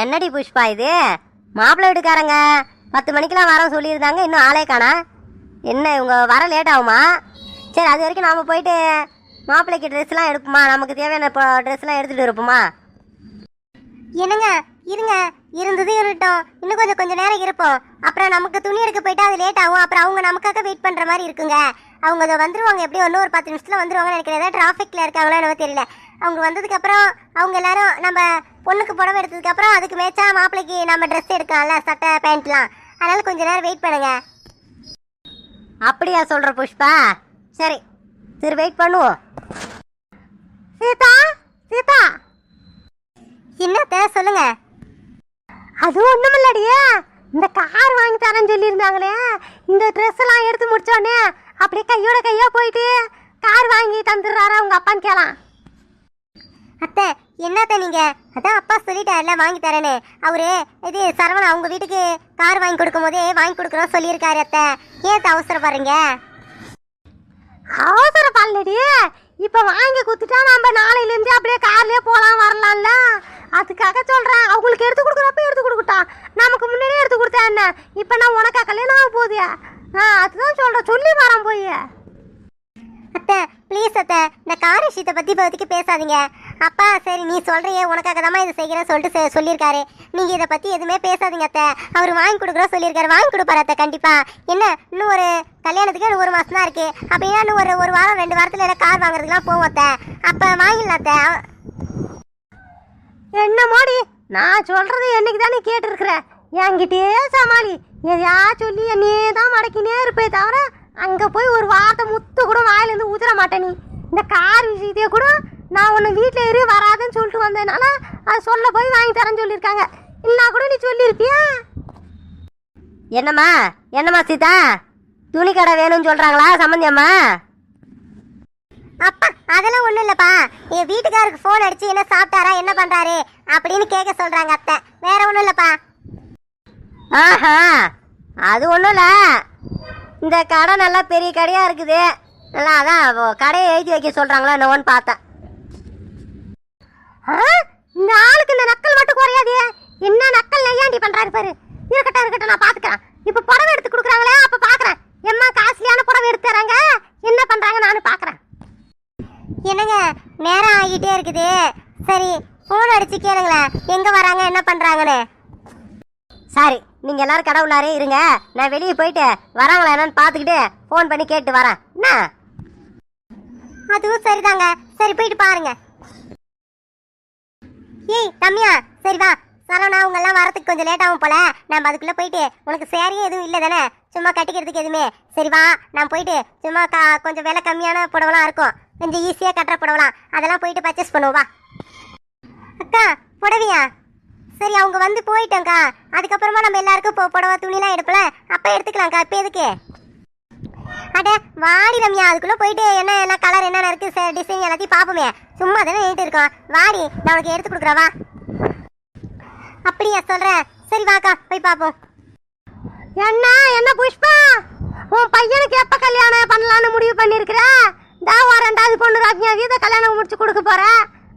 என்னடி புஷ்பா இது? மாப்பிள்ளை வீட்டுக்காரங்க. பத்து மணிக்கெல்லாம் வர சொல்லியிருந்தாங்க இன்னும் ஆளே காணா. என்ன இவங்க வர லேட் ஆகுமா? சரி அது வரைக்கும் நாம் போயிட்டு மாப்பிள்ளைக்கு ட்ரெஸ்லாம் எடுப்போமா? நமக்கு தேவையான இப்போ ட்ரெஸ்லாம் எடுத்துகிட்டு இருப்போமா என்னங்க இருங்க. இருந்தது இருக்கட்டும் இன்னும் கொஞ்சம் கொஞ்சம் நேரம் இருப்போம். அப்புறம் நமக்கு துணி எடுக்க போயிட்டு அது லேட் ஆகும். அப்புறம் அவங்க நமக்காக வெயிட் பண்ணுற மாதிரி இருக்குங்க. அவங்க அதை வந்துருவாங்க. எப்படியும் இன்னும் ஒரு பத்து நிமிஷத்தில் வந்துருவாங்கன்னு நினைக்கிறேன். ஏதாவது டிராஃபிக்கில் இருக்காங்களோ என்னவோ தெரியல. அவங்க வந்ததுக்கப்புறம் அவங்க எல்லாரும் நம்ம பொண்ணுக்கு புடவை எடுத்ததுக்கு அப்புறம் அதுக்கு மேட்சா மாப்பிள்ளைக்கு நம்ம ட்ரெஸ் எடுக்கலாம்ல சட்டை பேண்ட்லாம் அதனால கொஞ்ச நேரம் வெயிட் பண்ணுங்க. அப்படியா சொல்கிற புஷ்பா? சரி சரி வெயிட் பண்ணுவோம். சீதா சீதா. என்னத்த சொல்லுங்க. அது ஒன்றும் இல்லடியே இந்த கார் வாங்கி தரேன்னு சொல்லியிருந்தாங்களே. இந்த ட்ரெஸ் எல்லாம் எடுத்து முடிச்சோடனே அப்படியே கையோட கையா போயிட்டு கார் வாங்கி தந்துடுறாரா உங்க அப்பான்னு கேளாம். அத்தை என்னத்த நீங்க? அதான் அப்பா சொல்லிட்டாருல வாங்கி தரேன்னு. அவரு இது சரவணா அவங்க வீட்டுக்கு கார் வாங்கி கொடுக்கும் போதே வாங்கி கொடுக்குறோம் சொல்லியிருக்காரு அத்தை. ஏன் அத்தை அவசரப்படுறீங்க? அவசர பல்லடி இப்ப வாங்கி கொடுத்துட்டா நம்ம நாளையிலேருந்து அப்படியே கார்லயே போலாம் வரலாம்ல. அதுக்காக சொல்றேன். அவங்களுக்கு எடுத்து கொடுக்குறப்ப எடுத்து கொடுக்கட்டும். நமக்கு முன்னாடியே எடுத்து கொடுத்தா என்ன? இப்ப நான் உனக்கா கல்யாணம் ஆக போகுது. ஆ அதுதான் சொல்றேன். சொல்லி வரேன் போய். அத்தை ப்ளீஸ் அத்தை. இந்த கார் விஷயத்தை பத்தி இப்போதைக்கு பேசாதீங்க. அப்பா சரி நீ சொல்கிறியே உனக்காக தான் இதை செய்கிறேன்னு சொல்லிட்டு சொல்லியிருக்காரு. நீங்கள் இதை பற்றி எதுவுமே பேசாதீங்க அத்தை. அவர் வாங்கி கொடுக்குறோம் சொல்லியிருக்காரு. வாங்கி கொடுப்பாரு அத்தை கண்டிப்பாக என்ன இன்னும் ஒரு கல்யாணத்துக்கு இன்னும் ஒரு மாதம் தான் இருக்கு அப்படின்னா இன்னும் ஒரு ஒரு வாரம் ரெண்டு வாரத்தில் எல்லாம் கார் வாங்குறதுக்குலாம் போவோம் அத்தை. அப்போ வாங்கிடலாம் அத்தை. என்ன மோடி? நான் சொல்கிறது என்னைக்கு தானே கேட்டிருக்கிற? என்கிட்டயே சமாளி. எதையா சொல்லி என்னையே தான் மடக்கினே இருப்பே தவிர அங்கே போய் ஒரு வார்த்தை முத்து கூட வாயிலேருந்து ஊத்துற மாட்டேன் நீ. இந்த கார் விஷயத்தையே கூட நான் உன்னை வீட்டில் இரு வராதுன்னு சொல்லிட்டு வந்ததுனால அது சொல்ல போய் வாங்கி தரேன்னு சொல்லியிருக்காங்க. இல்லா கூட நீ சொல்லியிருப்பியா? என்னம்மா? என்னம்மா சீதா? துணி கடை வேணும்னு சொல்றாங்களா சம்மந்தியம்மா அப்பா அதெல்லாம் ஒண்ணும் இல்லப்பா. என் வீட்டுக்காருக்கு ஃபோன் அடிச்சு என்ன சாப்பிட்டாரா என்ன பண்றாரு அப்படின்னு கேட்க சொல்றாங்க அத்தை. வேற ஒண்ணும் இல்லப்பா. ஆஹா அது ஒன்றும் இல்லை. இந்த கடை நல்லா பெரிய கடையாக இருக்குது. நல்லா அதான் கடையை எழுதி வைக்க சொல்கிறாங்களா என்னவோன்னு பார்த்தேன். இந்த ஆளுக்கு இந்த நக்கல் மட்டும் குறையாது என்ன நக்கல் நையாண்டி பண்ணுறாரு பாரு. இருக்கட்டும் இருக்கட்டும் நான் பாத்துக்கிறேன். இப்போ புடவை எடுத்து கொடுக்குறாங்களே அப்போ பார்க்குறேன் எம்மா காஸ்ட்லியான புடவை எடுத்து தராங்க. என்ன பண்ணுறாங்க நானும் பார்க்குறேன் என்னங்க நேரம் ஆகிட்டே இருக்குது. சரி ஃபோன் அடிச்சு கேளுங்களேன் எங்க வராங்க என்ன பண்றாங்கன்னு. சாரி நீங்கள் எல்லாரும் கடை உள்ளாரே இருங்க. நான் வெளியே போயிட்டு வராங்களா என்னன்னு பார்த்துக்கிட்டு ஃபோன் பண்ணி கேட்டு வரேன். என்ன? அதுவும் சரிதாங்க. சரி போயிட்டு பாருங்க. ஏய் ரம்யா சரி வா. சரவணா அவங்க எல்லாம் வரதுக்கு கொஞ்சம் லேட் ஆகும் போல. நம்ம அதுக்குள்ள போயிட்டு உனக்கு சேரியே எதுவும் இல்லை தானே? சும்மா கட்டிக்கிறதுக்கு எதுவுமே. சரி வா நான் போயிட்டு சும்மா கா கொஞ்சம் விலை கம்மியான புடவெல்லாம் இருக்கும். கொஞ்சம் ஈஸியாக கட்டுற புடவலாம். அதெல்லாம் போயிட்டு பர்ச்சேஸ் பண்ணுவோம் வா. அக்கா புடவையா? சரி அவங்க வந்து போயிட்டோங்க்கா அதுக்கப்புறமா நம்ம எல்லாருக்கும் இப்போ புடவை துணிலாம் எடுப்பல அப்போ எடுத்துக்கலாம்க்கா. இப்போ எதுக்கு? அட வாடி ரம்யா அதுக்குள்ள போயிட்டு என்ன என்ன கலர் என்னென்ன இருக்கு டிசைன் எல்லாத்தையும் பார்ப்போமே சும்மா தானே நின்றுட்டு இருக்கோம். வாடி நான் உனக்கு எடுத்து கொடுக்குறவா அப்படியா சொல்றேன் சரி வாக்கா போய் பார்ப்போம் என்ன என்ன புஷ்பா? உன் பையனுக்கு எப்ப கல்யாணம் பண்ணலான்னு முடிவு பண்ணிருக்கிற? தா ரெண்டாவது பொண்ணு ராஜ்யா வீத கல்யாணம் முடிச்சு கொடுக்க போற?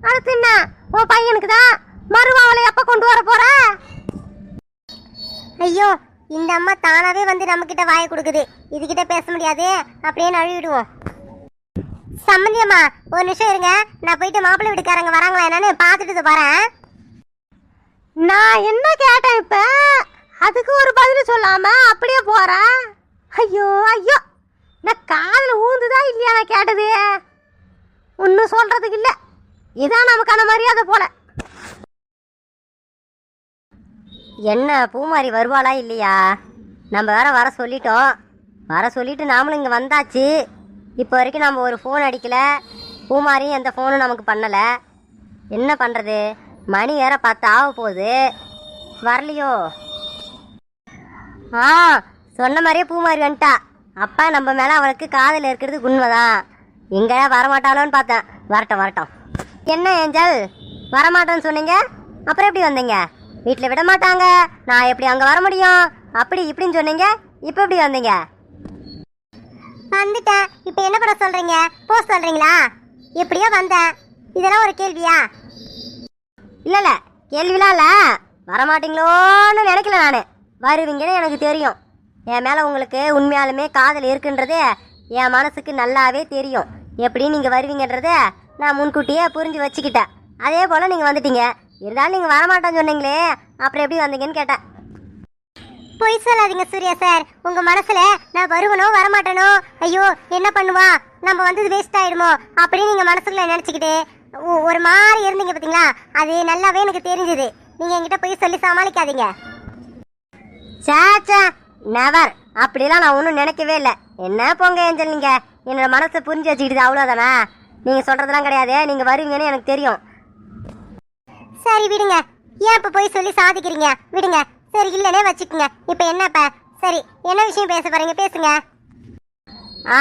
அடுத்து என்ன? உன் பையனுக்கு தான் மருமாவளை எப்ப கொண்டு வர போற? ஐயோ இந்த அம்மா தானாவே வந்து நம்ம கிட்ட வாய கொடுக்குது. இதுகிட்ட பேச முடியாது அப்படியே நழுவிடுவோம் சம்மந்தியம்மா ஒரு நிமிஷம் இருங்க. நான் போயிட்டு மாப்பிள்ளை வீட்டுக்காரங்க வராங்களா என்னன்னு பார்த்துட்டு போறேன் நான் என்ன கேட்டேன் இப்ப? அதுக்கு ஒரு பதில் சொல்லாம அப்படியே போறேன் ஐயோ ஐயோ. நான் காதில் ஊந்துதா இல்லையா நான் கேட்டது? ஒன்றும் சொல்றதுக்கு இல்லை. இதான் நமக்கான மரியாதை போல. என்ன பூமாரி வருவாளா இல்லையா? நம்ம வேற வர சொல்லிட்டோம். வர சொல்லிட்டு நாமளும் இங்கே வந்தாச்சு. இப்போ வரைக்கும் நம்ம ஒரு ஃபோன் அடிக்கல. பூமாரியும் எந்த ஃபோனும் நமக்கு பண்ணலை. என்ன பண்ணுறது மணி வேற பத்து ஆக போகுது. வரலையோ? ஆ சொன்ன மாதிரியே பூமாரி வந்துட்டா. அப்பா நம்ம மேலே அவளுக்கு காதல் இருக்கிறது உண்மைதான். எங்கே வரமாட்டாளோன்னு பார்த்தேன். வரட்டும் வரட்டும். என்ன ஏஞ்சல்? வரமாட்டோன்னு சொன்னீங்க? அப்புறம் எப்படி வந்தீங்க? வீட்டில் விட மாட்டாங்க நான் எப்படி அங்கே வர முடியும்? அப்படி இப்படின்னு சொன்னீங்க. இப்போ எப்படி வந்தீங்க? வந்துட்டேன். இப்போ என்ன பண்ண சொல்றீங்க? போ சொல்றீங்களா? எப்படியோ வந்தேன். இதெல்லாம் ஒரு கேள்வியா? இல்லை இல்லை. கேள்விலாம் இல்லை. வரமாட்டீங்களோன்னு நினைக்கல நான். வருவீங்கன்னு எனக்கு தெரியும். என் மேலே உங்களுக்கு உண்மையாலுமே காதல் இருக்குன்றது என் மனசுக்கு நல்லாவே தெரியும். எப்படி நீங்கள் வருவீங்கன்றத நான் முன்கூட்டியே புரிஞ்சு வச்சுக்கிட்டேன். அதே போல் நீங்கள் வந்துட்டீங்க. இருந்தாலும் நீங்கள் வரமாட்டேன்னு சொன்னீங்களே அப்புறம் எப்படி வந்தீங்கன்னு கேட்டேன். பொய் சொல்லாதீங்க சூர்யா சார். உங்க மனசுல நான் வருவனோ வரமாட்டேனோ ஐயோ என்ன பண்ணுவா? நம்ம வந்தது வேஸ்ட் ஆயிடுமோ? அப்படின்னு நீங்க மனசுக்குள்ள நினைச்சுக்கிட்டு ஒ- ஒரு மாதிரி இருந்தீங்க பாத்தீங்களா? அது நல்லாவே எனக்கு தெரிஞ்சது. நீங்க என்கிட்ட போய் சொல்லி சமாளிக்காதீங்க. சாச்சா நெவர் அப்படிலாம் நான் ஒன்றும் நினைக்கவே இல்லை. என்ன போங்க ஏஞ்சல் நீங்கள் என்னோட மனசை புரிஞ்சு வச்சுக்கிட்டு அவ்வளோதானா நீங்கள் சொல்கிறதெல்லாம் கிடையாது. நீங்கள் வருவீங்கன்னு எனக்கு தெரியும். சரி விடுங்க. ஏன் இப்ப போய் சொல்லி சாதிக்கிறீங்க? விடுங்க. சரி இல்லனே வச்சுக்கோங்க. இப்ப என்னப்ப? சரி என்ன விஷயம் பேச போறீங்க? பேசுங்க. ஆ,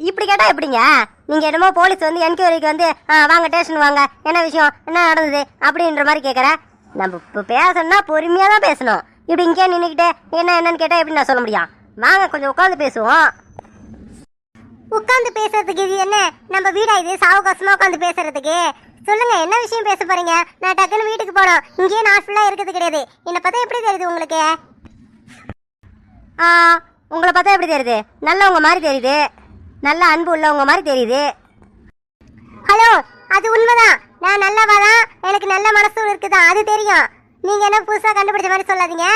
இப்படி கேட்டால் எப்படிங்க? நீங்கள் என்னமோ போலீஸ் வந்து என்கொயரிக்கு வந்து ஆ, வாங்க ஸ்டேஷன் வாங்க. என்ன விஷயம்? என்ன நடந்தது? அப்படின்ற மாதிரி கேட்குற நம்ம இப்போ பேசணும்னா பொறுமையாக தான் பேசணும். இப்படி இங்கே நின்றுக்கிட்டு என்ன என்னன்னு கேட்டால் எப்படி நான் சொல்ல முடியும்? வாங்க கொஞ்சம் உட்காந்து பேசுவோம். உட்காந்து பேசுறதுக்கு இது என்ன? நம்ம வீடா இது? சாவகாசமா உட்காந்து பேசுறதுக்கு? சொல்லுங்க என்ன விஷயம் பேச போறீங்க? நான் டக்குன்னு வீட்டுக்கு போனோம் இங்கேயே நான் ஃபுல்லா இருக்கிறது கிடையாது. என்னை பார்த்தா எப்படி தெரியுது உங்களுக்கு? ஆ, உங்களை பார்த்தா எப்படி தெரியுது? நல்லவங்க மாதிரி தெரியுது. நல்ல அன்பு உள்ளவங்க மாதிரி தெரியுது. ஹலோ அது உண்மைதான். நான் நல்லவா தான்? எனக்கு நல்ல மனசு இருக்குதா? அது தெரியும். நீங்க என்ன புதுசா கண்டுபிடிச்ச மாதிரி சொல்லாதீங்க.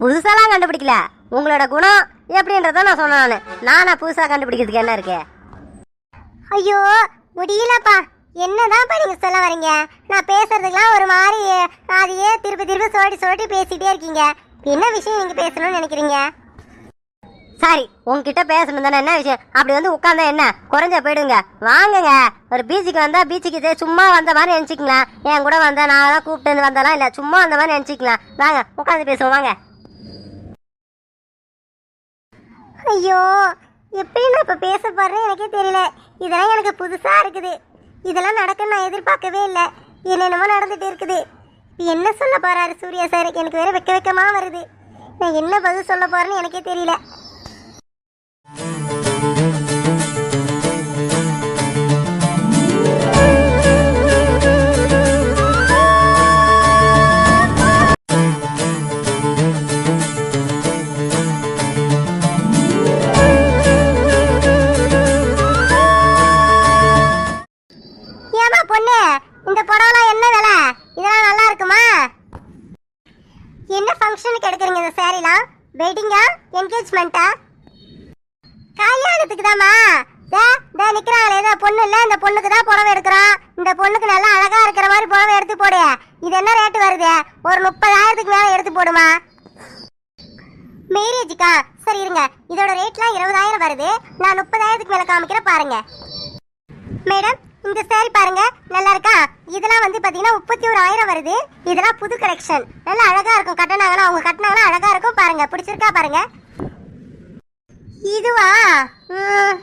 புதுசாலாம் கண்டுபிடிக்கல. உங்களோட குணம் எப்படின்றத நான் சொன்னேன் நான். நானா புதுசாக கண்டுபிடிக்கிறதுக்கு என்ன இருக்கு? ஐயோ முடியலப்பா. என்னதான்ப்பா நீங்க சொல்ல வரீங்க? நான் பேசுறதுக்கெல்லாம் ஒரு மாதிரி அதையே திருப்பி திருப்பி சொல்லி சொல்லி பேசிட்டே இருக்கீங்க. என்ன விஷயம் நீங்க பேசணும்னு நினைக்கிறீங்க? சரி உங்ககிட்ட பேசணும் தானே. என்ன விஷயம்? அப்படி வந்து உட்காந்தா என்ன? குறைஞ்ச போயிடுங்க. வாங்குங்க. ஒரு பீச்சுக்கு வந்தா பீச்சுக்கு சும்மா வந்த மாதிரி நினச்சிக்கலாம். என் கூட வந்தா நான் தான் கூப்பிட்டு வந்தாலாம் இல்லை சும்மா வந்த மாதிரி நினச்சிக்கலாம். வாங்க உட்காந்து பேசுவோம். வாங்க. ஐயோ எப்படி நான் இப்போ பேச போறேன்னு எனக்கே தெரியல. இதெல்லாம் எனக்கு புதுசாக இருக்குது. இதெல்லாம் நடக்குன்னு நான் எதிர்பார்க்கவே இல்லை. என்னென்னமோ நடந்துட்டு இருக்குது. இப்போ என்ன சொல்ல போறாரு சூர்யா சார் எனக்கு வேற வெக்க வெக்கமாக வருது. நான் என்ன பதில் சொல்ல போறேன்னு எனக்கே தெரியல. இது என்ன ரேட்டு வருது? ஒரு முப்பதாயிரத்துக்கு மேல எடுத்து போடுமா? மேரேஜுக்கா சரி இருங்க. இதோட ரேட்லாம் இருபதாயிரம் வருது. நான் முப்பதாயிரத்துக்கு மேல காமிக்கிறேன் பாருங்க. மேடம் இந்த சேரீ பாருங்க. நல்லா இருக்கா? இதெல்லாம் வந்து பாத்தீங்கன்னா முப்பத்தி ஒரு ஆயிரம் வருது. இதெல்லாம் புது கலெக்ஷன் நல்லா அழகா இருக்கும். கட்டினாங்கன்னா அவங்க கட்டினாங்கன்னா அழகா இருக்கும் பாருங்க. பிடிச்சிருக்கா பாருங்க. இதுவா? ம்.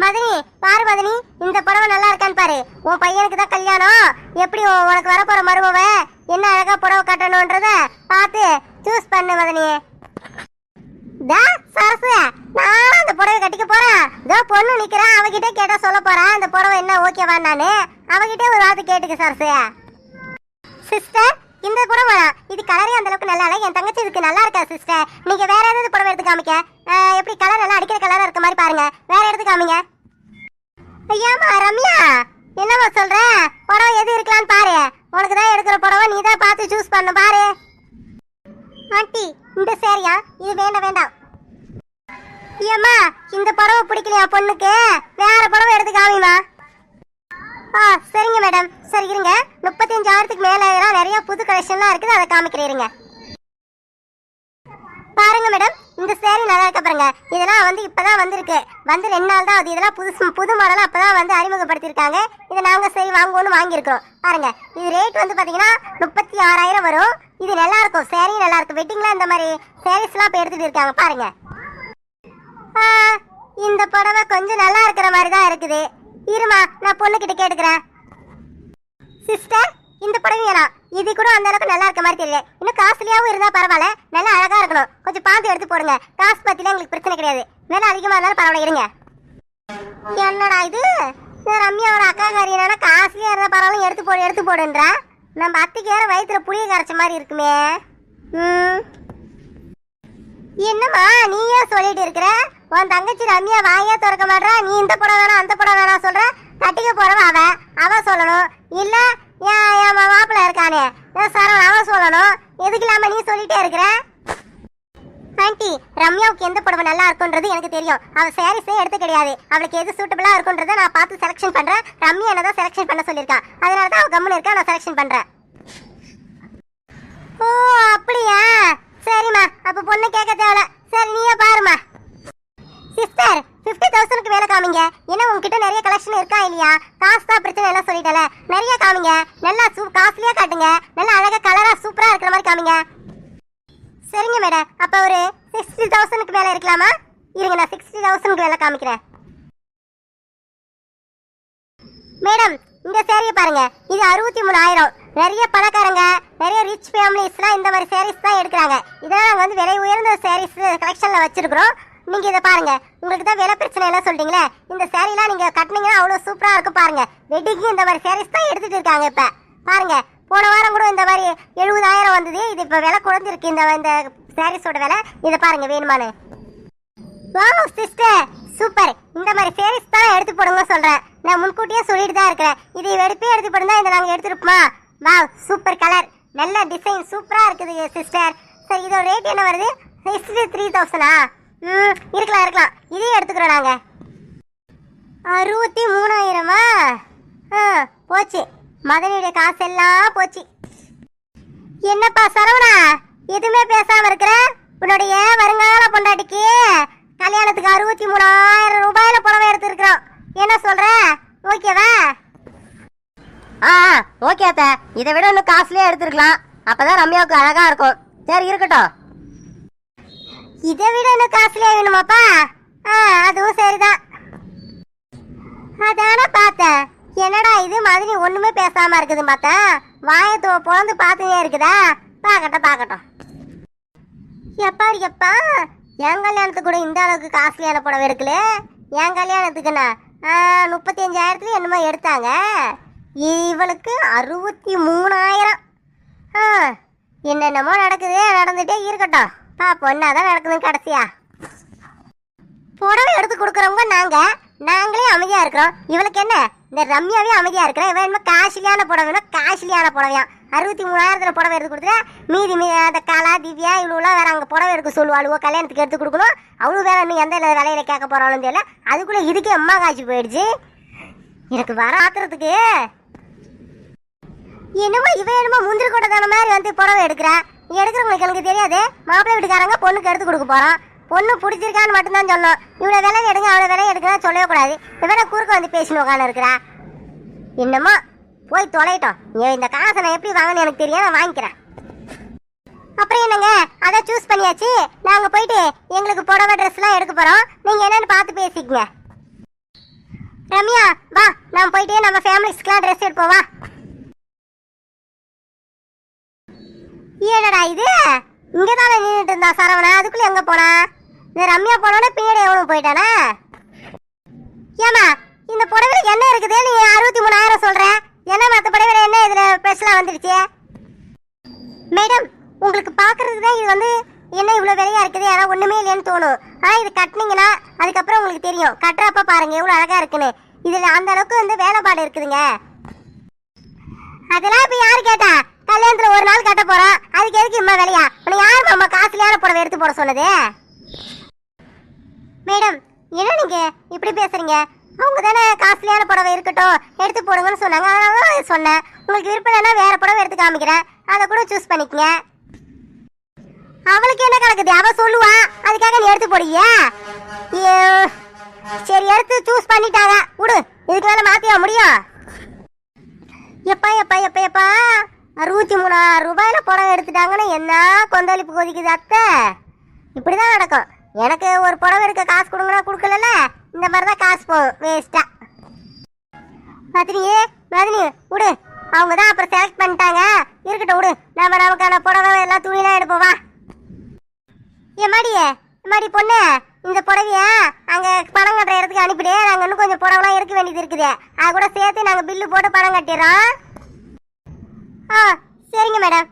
மதனி பாரு மதனி இந்த புடவை நல்லா இருக்கான்னு பாரு. உன் பையனுக்கு தான் கல்யாணம். எப்படி உனக்கு வரப்போற மருமவ என்ன அழகா புடவை கட்டணும்ன்றத பார்த்து சூஸ் பண்ணு மதனி. தா சரசு நான் அந்த புடவை கட்டிக்க போறேன். இதோ பொண்ணு நிக்கிறேன் அவகிட்ட கேட்டா சொல்ல போறேன் அந்த புடவை என்ன ஓகேவா நானு. அவகிட்டே ஒரு வார்த்தை கேட்டுக்க சரசு. சிஸ்டர் இந்த புடவை இது கலரே அந்த அளவுக்கு நல்லா இல்லை. என் தங்கச்சி இதுக்கு நல்லா இருக்கா சிஸ்டர் நீங்க வேற ஏதாவது புடவை எடுத்து காமிக்க. எப்படி கலர் நல்லா அடிக்கிற கலரா இருக்க மாதிரி பாருங்க. வேற எடுத்து காமிங்க. ஐயாமா ரம்யா என்னம்மா சொல்ற? புடவை எது இருக்கலாம்னு பாரு. உனக்கு தான் எடுக்கிற புடவை நீ தான் பார்த்து சூஸ் பண்ண பாரு. ஆண்டி இந்த சேரியா? இது வேண்டாம் வேண்டாம். ஏம்மா இந்த புடவை பிடிக்கலையா பொண்ணுக்கு? வேற புடவை எடுத்து காமிமா ஆ சரிங்க மேடம். சரி இருங்க. முப்பத்தஞ்சாயிரத்துக்கு மேலே எல்லாம் நிறைய புது கலெக்ஷன்லாம் இருக்குது. அதை காமிக்கிறீங்க பாருங்க மேடம். இந்த சேரீ நல்லா இருக்க பாருங்க. இதெல்லாம் வந்து இப்பதான் வந்திருக்கு. வந்து ரெண்டு நாள் தான் ஆகுது. இதெல்லாம் புதுசு புது மாடலா அப்பதான் வந்து அறிமுகப்படுத்தியிருக்காங்க. இதை நாங்கள் சரி வாங்குவோம்னு வாங்கியிருக்கோம் பாருங்க. இது ரேட் வந்து பார்த்தீங்கன்னா முப்பத்தி ஆறாயிரம் வரும். இது நல்லா இருக்கும். சேரீ நல்லா இருக்கும். வெட்டிங்லாம் இந்த மாதிரி சேரீஸ்லாம் இப்போ எடுத்துட்டு இருக்காங்க. பாருங்க. இந்த புடவை கொஞ்சம் நல்லா இருக்கிற மாதிரி தான் இருக்குது. இருமா நான் பொண்ணுகிட்ட கேட்டுக்கிறேன். சிஸ்டர் இந்த புடவை வேணாம். இது கூட அந்த அளவுக்கு நல்லா இருக்க மாதிரி தெரியல. இன்னும் காஸ்ட்லியாகவும் இருந்தால் பரவாயில்ல. நல்லா அழகா இருக்கணும். கொஞ்சம் பார்த்து எடுத்து போடுங்க. காசு பற்றிலாம் எங்களுக்கு பிரச்சனை கிடையாது. விலை அதிகமா இருந்தாலும் பரவாயில்ல இருங்க. என்னடா இது? ரம்யாவோட அக்கா காரியனா காஸ்ட்லியா இருந்தா பரவாயில்ல எடுத்து போடு எடுத்து போடுன்றா? நம்ம அத்தைக்கு வேற வயிற்றுல புளிய கரைச்ச மாதிரி இருக்குமே. ம். என்னம்மா நீயே சொல்லிட்டு இருக்கிற? உன் தங்கச்சி ரம்யா வாயே திறக்க மாட்டா. நீ இந்த படம் வேணாம் அந்த படம் வேணாம் சொல்ற. கட்டிக்க போறவ அவ. அவ சொல்லணும். இல்ல என் என் மாப்பிள்ள இருக்கானே. என் அவன் சொல்லணும். எதுக்கு இல்லாம நீ சொல்லிட்டே இருக்கிற? ஆண்டி ரம்யாவுக்கு எந்த புடவை நல்லா இருக்குன்றது எனக்கு தெரியும். அவ சாரீஸே எடுத்து கிடையாது. அவளுக்கு எது சூட்டபிளா இருக்குன்றதை நான் பார்த்து செலக்ஷன் பண்றேன். ரம்யா என்ன தான் செலக்ஷன் பண்ண சொல்லியிருக்கா. அதனால தான் அவள் கம்முன்னு இருக்கா நான் செலக்ஷன் பண்றேன். ஓ அப்படியா? சரிம்மா. அப்போ பொண்ணு கேட்க தேவையில்ல சரி நீயே பாருமா சிஸ்டர் ஃபிஃப்டி தௌசண்ட்க்கு வேலை காமிங்க. ஏன்னா உங்ககிட்ட நிறைய கலெக்ஷன் இருக்கா இல்லையா? காசு தான் பிரச்சனை எல்லாம் சொல்லிட்டல? நிறைய காமிங்க. நல்லா சூ காஸ்ட்லியாக காட்டுங்க. நல்லா அழகாக கலராக சூப்பராக இருக்கிற மாதிரி காமிங்க. சரிங்க மேடம் அப்போ ஒரு சிக்ஸ்டி தௌசண்ட்க்கு வேலை இருக்கலாமா? இருங்க நான் சிக்ஸ்டி தௌசண்ட்க்கு வேலை காமிக்கிறேன். மேடம் இந்த சேரீயை பாருங்க. இது அறுபத்தி மூணாயிரம். நிறைய பணக்காரங்க நிறைய ரிச் ஃபேமிலிஸ்லாம் இந்த மாதிரி சேரீஸ் தான் எடுக்கிறாங்க. இதெல்லாம் நாங்கள் வந்து விலை உயர்ந்த சேரீஸ் கலெக்ஷனில் வச்சுருக்குறோம். நீங்கள் இதை பாருங்க. உங்களுக்கு தான் விலை பிரச்சனை எல்லாம் சொல்றீங்களே? இந்த சேரீலாம் நீங்கள் கட்டினீங்கன்னா அவ்வளோ சூப்பராக இருக்கும் பாருங்க. வெட்டிக்கு இந்த மாதிரி சேரீஸ் தான் எடுத்துட்டு இருக்காங்க இப்போ. பாருங்க. போன வாரம் கூட இந்த மாதிரி எழுபதாயிரம் வந்தது இது இப்போ விலை குறைஞ்சிருக்கு. இந்த இந்த சாரீஸோட விலை. இதை பாருங்க வேணுமானு வாவ் சிஸ்டர் சூப்பர் இந்த மாதிரி சேரீஸ் தான் எடுத்து போடுங்க சொல்றேன். நான் முன்கூட்டியே சொல்லிட்டு தான் இருக்கிறேன். இது எடுப்பே எடுத்து போடுங்க இதை நாங்கள் எடுத்துருப்போமா வா சூப்பர் கலர் நல்ல டிசைன் சூப்பராக இருக்குது சிஸ்டர் சரி இதோட ரேட் என்ன வருது? சிக்ஸ்டி த்ரீ தௌசண்டா ம் இருக்கலாம் இருக்கலாம். இதையும் எடுத்துக்கிறோம் நாங்கள் அறுபத்தி மூணாயிரமா? ஆ போச்சு. மதனியுடைய காசெல்லாம் போச்சு. என்னப்பா சரவணா? எதுவுமே பேசாம இருக்கிற? உன்னுடைய வருங்கால பொண்டாட்டிக்கு கல்யாணத்துக்கு அறுபத்தி மூணாயிரம் ரூபாயில புடவை எடுத்துருக்குறோம். என்ன சொல்ற? ஓகேவா? ஆ ஓகே அத்தை. இதை விட இன்னும் காஸ்ட்லியாக எடுத்துருக்கலாம். அப்பதான் ரம்யாவுக்கு அழகாக இருக்கும். சரி இருக்கட்டும். இதை விட இன்னும் காஸ்ட்லியாக வேணுமாப்பா? ஆ அதுவும் சரிதான். அதான பார்த்தேன். என்னடா இது மாதிரி ஒண்ணுமே பேசாம இருக்குது பார்த்தேன் வாயத்துவ பிறந்து பார்த்துனே இருக்குதா? பார்க்கட்டும் பார்க்கட்டும். எப்பா எப்பா? என் கல்யாணத்துக்கு கூட இந்த அளவுக்கு காஸ்ட்லியான புடவை எடுக்கல என் கல்யாணத்துக்குண்ணா முப்பத்தி அஞ்சாயிரத்துல என்னமோ எடுத்தாங்க. இவளுக்கு அறுபத்தி மூணாயிரம். ஆ, என்னென்னமோ நடக்குது நடந்துட்டே இருக்கட்டும். பாப்போம் என்னதான் நடக்குதுன்னு கடைசியா? புடவை எடுத்து கொடுக்குறவங்க நாங்க. நாங்களே அமைதியா இருக்கிறோம். இவளுக்கு என்ன? இந்த ரம்யாவே அமைதியா இருக்கிறேன் இவன் என்ன காஸ்ட்லியான புடவைனா காஸ்ட்லியான புடவையா. அறுபத்தி மூணாயிரத்துல புடவை எடுத்து கொடுத்துட்டா மீதி மீ அந்த கலா திவ்யா இவ்வளோலாம் வேற அங்கே புடவை எடுக்க சொல்லுவாளுவோ கல்யாணத்துக்கு எடுத்து கொடுக்கணும். அவ்வளோ வேற இன்னும் எந்த விலையில கேட்க போறாலும் தெரியல. அதுக்குள்ள இதுக்கே அம்மா காய்ச்சி போயிடுச்சு. எனக்கு வர ஆத்துறதுக்கு என்னமோ இவன் என்னமோ முந்திரி கொட்டை தான மாதிரி வந்து புடவை எடுக்கிறா. எடுக்கிறவங்களுக்கு எனக்கு தெரியாது. மாப்பிள்ளை வீட்டுக்காரங்க பொண்ணுக்கு எடுத்து கொடுக்க போறோம் பொண்ணு பிடிச்சிருக்கான்னு மட்டும்தான் சொன்னோம் இவ்வளோ விலை எடுங்க அவ்வளோ விலை எடுக்கணும் சொல்லவே கூடாது இவனை குறுக்க வந்து பேசின்னு உட்காந்து இருக்கிறா. என்னமோ? போய் தொலைட்டோம் ஏன் இந்த காசை நான் எப்படி வாங்கன்னு எனக்கு தெரியும் நான் வாங்கிக்கிறேன். அப்புறம் என்னங்க? அதான் சூஸ் பண்ணியாச்சு. நாங்கள் போயிட்டு எங்களுக்கு புடவை ட்ரெஸ்லாம் எடுக்க போகிறோம் நீங்கள் என்னென்னு பார்த்து பேசிக்கங்க. ரம்யா வா. நான் போயிட்டு நம்ம ஃபேமிலிஸ்க்குலாம் ட்ரெஸ் எடுப்போம் வா. ஏடடா இது? இங்க தானே நின்றுட்டு இருந்தா சரவணா? அதுக்குள்ள எங்க போனா? இந்த ரம்யா போனோடனே பின்னாடி எவனும் போயிட்டானா? ஏமா இந்த புடவைல என்ன இருக்குது? நீ அறுபத்தி மூணாயிரம் சொல்ற. என்ன மற்ற புடவைல என்ன இதுல ஸ்பெஷலா வந்துடுச்சு? மேடம் உங்களுக்கு பாக்குறதுக்கு தான் இது வந்து என்ன இவ்வளவு விலையா இருக்குது? ஆனா ஒண்ணுமே இல்லைன்னு தோணும். ஆனா இது கட்டினீங்கன்னா அதுக்கப்புறம் உங்களுக்கு தெரியும். கட்டுறப்ப பாருங்க எவ்வளவு அழகா இருக்குன்னு. இதுல அந்த அளவுக்கு வந்து வேலைப்பாடு இருக்குதுங்க. அதெல்லாம் இப்ப யாரு கேட்டா? கல்யாணத்துல ஒரு நாள் கட்ட போறோம். அதுக்கு எதுக்கு இம்மா வேலையா? உன்னை யார் மாமா காஸ்ட்லியான புடவை எடுத்து போட சொன்னது? மேடம் என்ன நீங்க இப்படி பேசுறீங்க? அவங்க தானே காஸ்ட்லியான புடவை இருக்கட்டும் எடுத்து போடுங்கன்னு சொன்னாங்க. அதனால தான் சொன்னேன். உங்களுக்கு விருப்பம் இல்லைன்னா வேற புடவை எடுத்து காமிக்கிறேன். அதை கூட சூஸ் பண்ணிக்கங்க. அவளுக்கு என்ன கணக்குது? அவ சொல்லுவா. அதுக்காக நீ எடுத்து போடுவியா? சரி எடுத்து சூஸ் பண்ணிட்டாங்க. விடு. இதுக்கு மேல மாத்தியா முடியும்? எப்பா எப்பா எப்பா எப்பா? அறுபத்தி மூணாயிரம் ரூபாயில் புடவை எடுத்துட்டாங்கன்னா என்ன கொந்தளிப்பு கொதிக்குது அத்தை? இப்படிதான் நடக்கும். எனக்கு ஒரு புடவை எடுக்க காசு கொடுங்கன்னா கொடுக்கலல்ல? இந்த மாதிரி தான் காசு போகும் வேஸ்ட்டாக மதினியே மதினி விடு அவங்க தான் அப்புறம் செலக்ட் பண்ணிட்டாங்க. இருக்கட்டும் விடு நம்ம நமக்கான புடவை எல்லாம் துணிலாம் எடுப்போம் வா. எம்மாடியே எம்மாடி பொண்ணு இந்த புடவைய அங்கே பணம் கட்டுற இடத்துக்கு அனுப்பிடு. நாங்கள் இன்னும் கொஞ்சம் புடவைலாம் எடுக்க வேண்டியது இருக்குது. அது கூட சேர்த்து நாங்கள் பில்லு போட்டு பணம் கட்டிடுறோம். ஆ சரிங்க மேடம்.